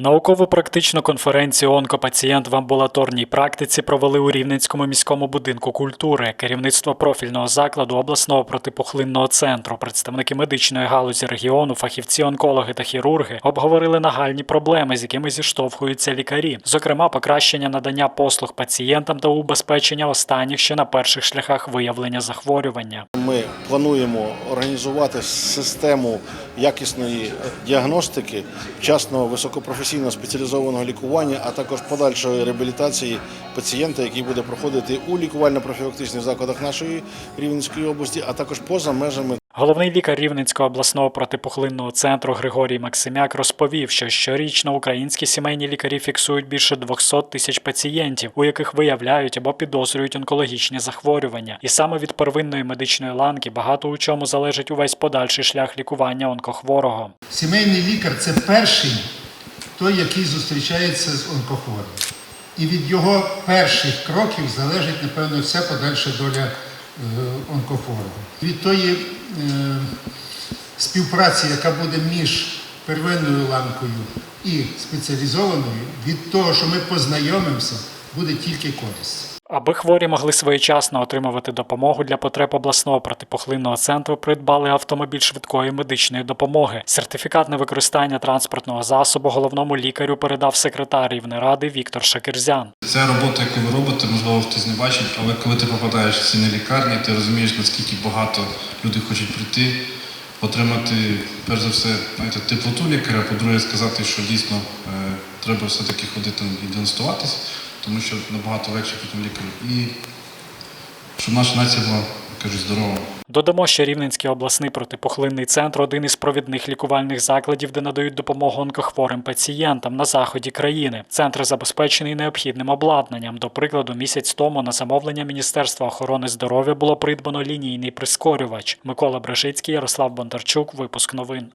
Науково-практичну конференцію онкопацієнт в амбулаторній практиці провели у Рівненському міському будинку культури. Керівництво профільного закладу обласного протипухлинного центру, представники медичної галузі регіону, фахівці, онкологи та хірурги обговорили нагальні проблеми, з якими зіштовхуються лікарі, зокрема покращення надання послуг пацієнтам та убезпечення останніх ще на перших шляхах виявлення захворювання. Ми плануємо організувати систему якісної діагностики, вчасного високопрофесійного спеціалізованого лікування, а також подальшої реабілітації пацієнта, який буде проходити у лікувально-профілактичних закладах нашої Рівненської області, а також поза межами Головний лікар Рівненського обласного протипухлинного центру Григорій Максимяк розповів, що щорічно українські сімейні лікарі фіксують більше 200 тисяч пацієнтів, у яких виявляють або підозрюють онкологічні захворювання. І саме від первинної медичної ланки багато у чому залежить увесь подальший шлях лікування онкохворого. Сімейний лікар це перший той, який зустрічається з онкохворим. І від його перших кроків залежить, напевно, вся подальша доля е, онкохворого. Від тої е, співпраці, яка буде між первинною ланкою і спеціалізованою, від того, що ми познайомимося, буде тільки користь. Аби хворі могли своєчасно отримувати допомогу для потреб обласного протипухлинного центру, придбали автомобіль швидкої медичної допомоги. Сертифікат на використання транспортного засобу головному лікарю передав секретар Рівнеради Віктор Шакирзян. Ця робота, яку ви робите, можливо, хтось не бачить, але коли ти попадаєш в ці лікарні, ти розумієш, наскільки багато люди хочуть прийти, отримати, перш за все, знаєте, теплоту лікаря, по-друге, сказати, що дійсно е, треба все-таки ходити і діагностуватись, тому що набагато легше потім лікарю. І щоб наша нація була, кажуть, здорова. Додамо, що Рівненський обласний протипухлинний центр один із провідних лікувальних закладів, де надають допомогу онкохворим пацієнтам на заході країни. Центр забезпечений необхідним обладнанням. До прикладу, місяць тому на замовлення Міністерства охорони здоров'я було придбано лінійний прискорювач. Микола Брешицький, Ярослав Бондарчук. Випуск новин.